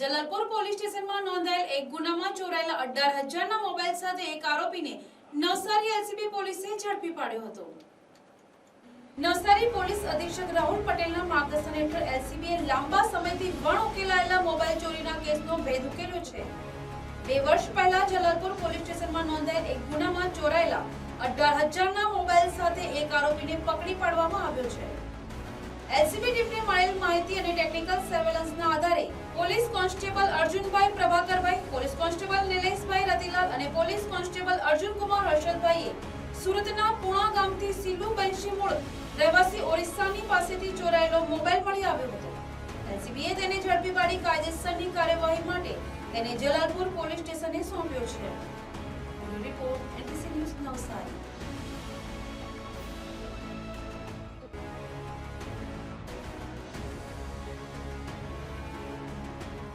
Jalalpur police સ્ટેશનમાં નોંધાયેલ એક ગુનામાં ચોરાયેલા અઢાર હજારના મોબાઈલ સાથે એક આરોપીને નવસારી એલસીબી પોલીસે ઝડપી પાડ્યો હતો. નવસારી પોલીસ અધિક્ષક રાહુલ પટેલના માર્ગદર્શન હેઠળ એલસીબીએ લાંબા સમયથી વણ ઉકેલાયેલા મોબાઈલ ચોરીના કેસનો ભેદ ઉકેલ્યો છે. બે વર્ષ પહેલા જલાલપુર પોલીસ સ્ટેશનમાં નોંધાયેલ એક ગુનામાં ચોરાયેલા અઢાર હજારના મોબાઈલ સાથે એક આરોપીને પકડી પાડવામાં આવ્યો છે. એલસીબી ટીમને મળેલ માહિતી અને ટેકનિકલ આધારે police constable Arjunbhai Prabhakarbhai, police constable Nileshbhai Ratilal અને પોલીસ કોન્સ્ટેબલ અર્જુનકુમાર હર્ષદભાઈએ સુરતના પુણા ગામથી સિલુ બંશી મૂળ રહેવાસી ઓરિસ્સાની પાસેથી ચોરાયેલો મોબાઈલ મળી આવ્યો હતો. એનસીબીએ તેને ઝડપી પાડી કાયદેસરની કાર્યવાહી માટે તેને જલાલપુર પોલીસ સ્ટેશને સોંપ્યો છે. Report N T C news Navsari.